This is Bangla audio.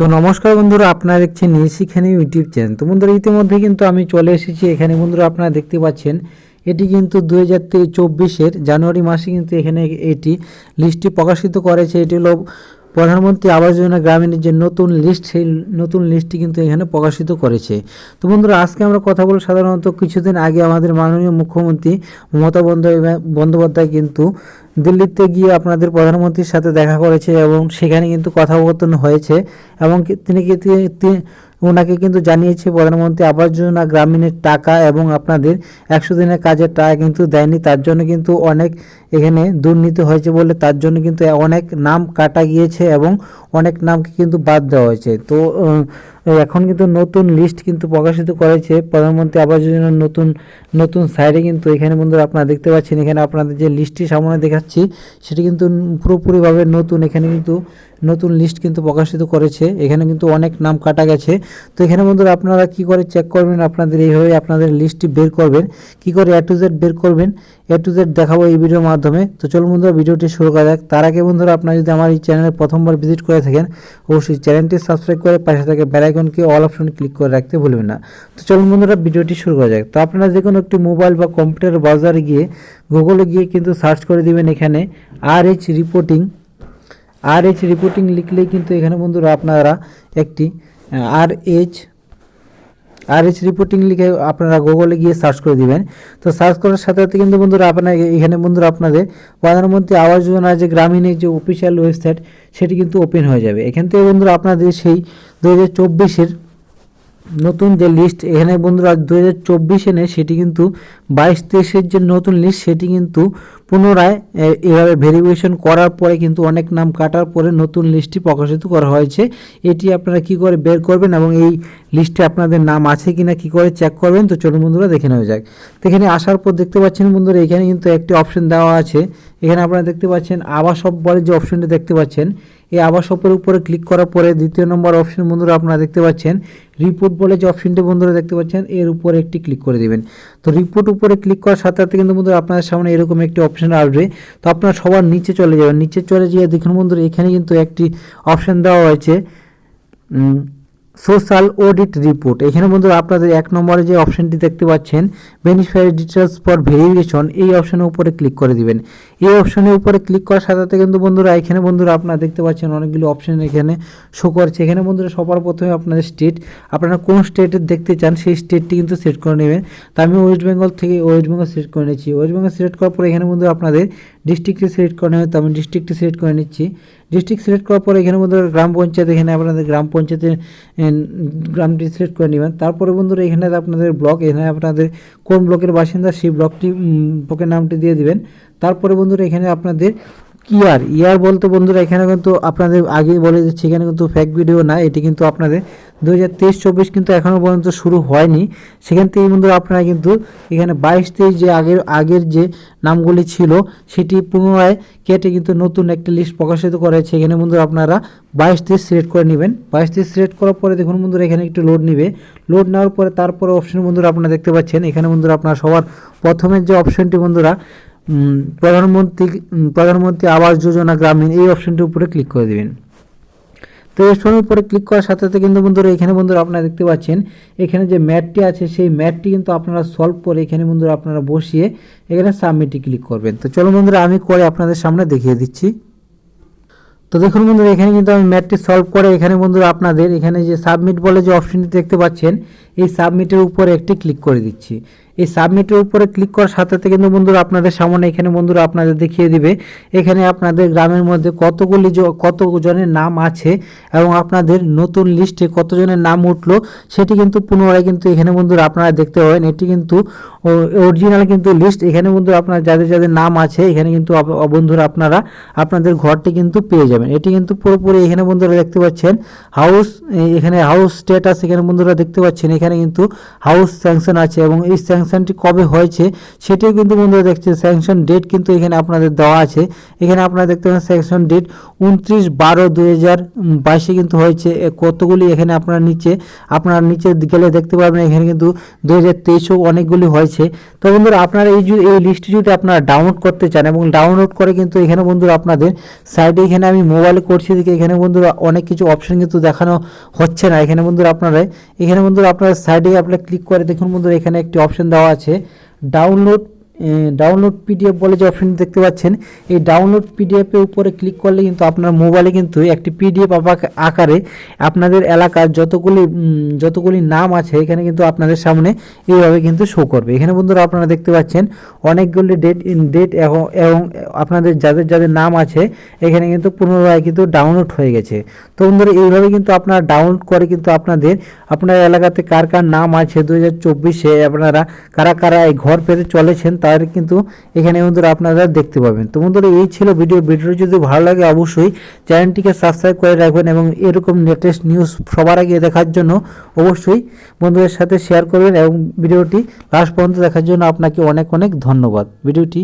তো নমস্কার বন্ধুরা, আপনারা দেখছেন নিশিখানি ইউটিউব চ্যানেল। তো বন্ধুরা, ইতিমধ্যে কিন্তু আমি চলে এসেছি। এখানে বন্ধুরা আপনারা দেখতে পাচ্ছেন, এটি কিন্তু দু হাজার চব্বিশের জানুয়ারি মাসে কিন্তু এখানে এটি লিস্টটি প্রকাশিত করেছে। এটি হলো প্রধানমন্ত্রী আবাস যোজনা গ্রামীণের যে নতুন লিস্ট সেই নতুন লিস্টটি কিন্তু এখানে প্রকাশিত করেছে। তো বন্ধুরা, আজকে আমরা কথা বলব সাধারণত কিছুদিন আগে আমাদের মাননীয় মুখ্যমন্ত্রী মমতা বন্দ্যোপাধ্যায় কিন্তু দিল্লিতে গিয়ে আপনাদের প্রধানমন্ত্রীর সাথে দেখা করেছে এবং সেখানে কিন্তু কথোপকথন হয়েছে। এবং তিনি কি তি- তি- ওনাকে কিন্তু জানিয়েছে, প্রধানমন্ত্রী আবাস যোজনা গ্রামীণের টাকা এবং আপনাদের একশো দিনের কাজের টাকা কিন্তু দেয়নি। তার জন্য কিন্তু অনেক এখানে দুর্নীতি হয়েছে বলে তার জন্য কিন্তু অনেক নাম কাটা গিয়েছে এবং অনেক নামকে কিন্তু বাদ দেওয়া হয়েছে। তো এখন কিন্তু নতুন লিস্ট কিন্তু প্রকাশিত করেছে। প্রধানমন্ত্রী আবাস যোজনার নতুন নতুন সাইডে কিন্তু এখানে বন্ধুরা আপনারা দেখতে পাচ্ছেন, এখানে আপনাদের যে লিস্টটি সামনে দেখাচ্ছি, সেটি কিন্তু পুরোপুরিভাবে নতুন। এখানে কিন্তু নতুন লিস্ট কিন্তু প্রকাশিত করেছে। এখানে কিন্তু অনেক নাম কাটা গেছে। তো এখানে বন্ধুরা আপনারা কি করে চেক করবেন? আপনাদের এইভাবে আপনাদের লিস্টটি বের করবেন। কি করে এ টু জেড বের করবেন? এ টু জেড দেখাবো এই ভিডিওর মাধ্যমে। তো চলুন বন্ধুরা ভিডিওটি শুরু করা যাক। তার আগে বন্ধুরা, আপনারা যদি আমার এই চ্যানেলে প্রথমবার ভিজিট করে থাকেন, অবশ্যই চ্যানেলটি সাবস্ক্রাইব করে পাশে থাকে বেলাইকনকে অল অপশন ক্লিক করে রাখতে ভুলবেন না। তো চলুন বন্ধুরা ভিডিওটি শুরু করা যাক। তো আপনারা যে কোনো একটি মোবাইল বা কম্পিউটার বাজারে গিয়ে গুগলে গিয়ে কিন্তু সার্চ করে দিবেন এখানে R H reporting R H reporting লিখলেই কিন্তু এখানে বন্ধুরা আপনারা একটি R H R H reporting লিখে আপনারা গুগলে গিয়ে সার্চ করে দিবেন। তো সার্চ করার সাথে সাথে কিন্তু বন্ধুরা আপনার এখানে বন্ধুরা আপনাদের প্রধানমন্ত্রী আবাস যোজনার যে গ্রামীণের যে অফিসিয়াল ওয়েবসাইট সেটি কিন্তু ওপেন হয়ে যাবে। এখান থেকে বন্ধুরা আপনাদের সেই দু হাজার চব্বিশের নতুন যে লিস্ট এখানে বন্ধুরা দু হাজার চব্বিশ এনে সেটি কিন্তু বাইশ তেইশের যে নতুন লিস্ট সেটি কিন্তু পুনরায় এভাবে ভেরিফিকেশন করার পরে কিন্তু অনেক নাম কাটার পরে নতুন লিস্টটি প্রকাশিত করা হয়েছে। এটি আপনারা কি করে বের করবেন এবং এই লিস্টে আপনাদের নাম আছে কিনা কি করে চেক করবেন? তো চলুন বন্ধুরা, দেখে নেওয়া যাক। তো এখানে আসার পর দেখতে পাচ্ছেন বন্ধুরা, এখানে কিন্তু একটি অপশন দেওয়া আছে। এখানে আপনারা দেখতে পাচ্ছেন আবাস বলে যে অপশনটি দেখতে পাচ্ছেন এই আবাস শপের উপরে ক্লিক করার পরে দ্বিতীয় নম্বর অপশন বন্ধুরা আপনারা দেখতে পাচ্ছেন। রিপোর্ট বলে যে অপশনটি বন্ধুরা দেখতে পাচ্ছেন, এর উপরে একটি ক্লিক করে দিবেন। তো রিপোর্ট উপরে ক্লিক করার সাথে সাথে কিন্তু বন্ধুরা আপনাদের সামনে এরকম একটি অপশন আসবে। তো আপনারা সবার নিচে চলে যাবেন। নিচে চলে গিয়ে দেখুন বন্ধুরা, এখানে কিন্তু একটি অপশন দেওয়া হয়েছে সোশ্যাল অডিট রিপোর্ট এখানে বন্ধুরা আপনাদের এক নম্বরে যে অপশনটি দেখতে পাচ্ছেন বেনিফিশিয়ারি ডিটেলস ফর ভেরিফিকেশন এই অপশনের উপরে ক্লিক করে দিবেন। এই অপশনের উপরে ক্লিক করার সাথে সাথে কিন্তু বন্ধুরা এখানে বন্ধুরা আপনারা দেখতে পাচ্ছেন অনেকগুলো অপশন এখানে শো করছে। এখানে বন্ধুরা সবার প্রথমে আপনাদের স্টেট আপনারা কোন স্টেটের দেখতে চান সেই স্টেটটি কিন্তু সেট করে নেবেন। তো আমি ওয়েস্ট বেঙ্গল থেকে ওয়েস্ট বেঙ্গল সিলেক্ট করে নিচ্ছি ওয়েস্ট বেঙ্গল সিলেক্ট করার পরে এখানে বন্ধুরা আপনাদের ডিস্ট্রিক্টটি সিলেক্ট করে নেবে তো আমি ডিস্ট্রিক্টটি সিলেক্ট করে নিচ্ছি। ডিস্ট্রিক্ট সিলেক্ট করার পরে এখানে বন্ধুরা গ্রাম পঞ্চায়েত, এখানে আপনাদের গ্রাম পঞ্চায়েতের গ্রামটি সিলেক্ট করে নেবেন। তারপরে বন্ধুরা এখানে আপনাদের ব্লক এখানে আপনাদের কোন ব্লকের বাসিন্দা সেই ব্লকটি ব্লকের নামটি দিয়ে দিবেন। তারপরে বন্ধুরা এখানে আপনাদের ইয়ার ইয়ার বলতে বন্ধুরা এখানে কিন্তু আপনাদের আগে বলে দিচ্ছি, এখানে কিন্তু ফেক ভিডিও না, এটি কিন্তু আপনাদের দু হাজার তেইশ চব্বিশ কিন্তু এখনও পর্যন্ত শুরু হয়নি। সেখান থেকে বন্ধুরা আপনারা কিন্তু এখানে বাইশ তেইশ যে আগের আগের যে নামগুলি ছিল, সেটি পুনরায় কেটে কিন্তু নতুন একটি লিস্ট প্রকাশিত করেছে। এখানে বন্ধুরা আপনারা বাইশ তেইশ সিলেক্ট করে নেবেন। বাইশ তেইশ সিলেক্ট করার পরে দেখুন বন্ধুরা এখানে একটু লোড নেবে। লোড নেওয়ার পরে তারপরে অপশন বন্ধুরা আপনারা দেখতে পাচ্ছেন। এখানে বন্ধুরা আপনারা সবার প্রথমের যে অপশনটি বন্ধুরা প্রধানমন্ত্রী প্রধানমন্ত্রী আবাস যোজনা গ্রামীণ, এই অপশনটির উপরে ক্লিক করে দেবেন। তো এই অপশনের উপরে ক্লিক করার সাথে সাথে কিন্তু বন্ধুরা, এখানে বন্ধুরা আপনারা দেখতে পাচ্ছেন, এখানে যে ম্যাটটি আছে, সেই ম্যাটটি কিন্তু আপনারা সলভ করে এখানে বন্ধুরা আপনারা বসিয়ে এখানে সাবমিটে ক্লিক করবেন। তো চলো বন্ধুরা, আমি করে আপনাদের সামনে দেখিয়ে দিচ্ছি। তো দেখুন বন্ধুরা, এখানে কিন্তু আমি ম্যাথটি সলভ করে এখানে বন্ধুরা আপনাদের, এখানে যে সাবমিট বলে যে অপশনটি দেখতে পাচ্ছেন, এই সাবমিটের উপরে একটি ক্লিক করে দিচ্ছি। এই সাবমিটের উপরে ক্লিক করার সাথে সাথে কিন্তু বন্ধুরা আপনাদের সামনে এখানে বন্ধুরা আপনাদের দেখিয়ে দিবে। এখানে আপনাদের গ্রামের মধ্যে কতগুলি জ- কত নাম আছে এবং আপনাদের নতুন লিস্টে কতজনের নাম উঠল সেটি কিন্তু পুনরায় কিন্তু এখানে বন্ধুরা আপনারা দেখতে পাবেন। এটি কিন্তু অরিজিনাল কিন্তু লিস্ট এখানে বন্ধুরা আপনার যাদের যাদের নাম আছে, এখানে কিন্তু বন্ধুরা আপনারা আপনাদের ঘরটি কিন্তু পেয়ে যাবেন। এটি কিন্তু পুরোপুরি এখানে বন্ধুরা দেখতে পাচ্ছেন। হাউস এখানে হাউস স্টেটাস এখানে বন্ধুরা দেখতে পাচ্ছেন। এখানে কিন্তু হাউস স্যাংশন আছে এবং এই স্যাংশনটি কবে হয়েছে, সেটিও কিন্তু বন্ধুরা দেখছে স্যাংশন ডেট কিন্তু এখানে আপনাদের দেওয়া আছে। এখানে আপনারা দেখতে পাবেন স্যাংশন ডেট উনত্রিশ বারো দুই হাজার বাইশে কিন্তু হয়েছে। কতগুলি এখানে আপনারা নিচে আপনারা নিচে গেলে দেখতে পাবেন এখানে কিন্তু দু হাজার অনেকগুলি হয়েছে। তো বন্ধুরা, আপনারা এই এই লিস্টটি যদি আপনারা ডাউনলোড করতে চান এবং ডাউনলোড করে কিন্তু এখানে বন্ধুরা আপনাদের সাইডে এখানে আমি মোবাইলে করছি দেখে এখানে বন্ধুরা অনেক কিছু অপশন কিন্তু দেখানো হচ্ছে না। এখানে বন্ধুরা আপনারা, এখানে বন্ধুরা আপনারা সাইডে আপনারা ক্লিক করে দেখুন বন্ধুরা, এখানে একটি অপশন দেওয়া আছে। ডাউনলোড ডাউনলোড পিডিএফ বলে যে অপশন দেখতে পাচ্ছেন, এই ডাউনলোড পিডিএফের উপরে ক্লিক করলে কিন্তু আপনার মোবাইলে কিন্তু একটি পিডিএফ আকারে আপনাদের এলাকার যতগুলি যতগুলি নাম আছে, এখানে কিন্তু আপনাদের সামনে এইভাবে কিন্তু শো করবে। এখানে বন্ধুরা আপনারা দেখতে পাচ্ছেন, অনেকগুলি ডেট ডেট এবং আপনাদের যাদের যাদের নাম আছে, এখানে কিন্তু পুনরায় কিন্তু ডাউনলোড হয়ে গেছে। তো বন্ধুরা, এইভাবে কিন্তু আপনারা ডাউনলোড করে কিন্তু আপনাদের, আপনার এলাকাতে কার কার নাম আছে দু হাজার চব্বিশে আপনারা কারা কারা এই ঘর পেতে চলেছেন তাদের কিন্তু এখানে বন্ধুরা আপনারা দেখতে পাবেন। তো বন্ধুরা, এই ছিল ভিডিও ভিডিও যদি ভালো লাগে অবশ্যই চ্যানেলটিকে সাবস্ক্রাইব করে রাখবেন এবং এরকম লেটেস্ট নিউজ সবার আগে দেখার জন্য অবশ্যই বন্ধুদের সাথে শেয়ার করবেন এবং ভিডিওটি লাস্ট পর্যন্ত দেখার জন্য আপনাকে অনেক অনেক ধন্যবাদ। ভিডিওটি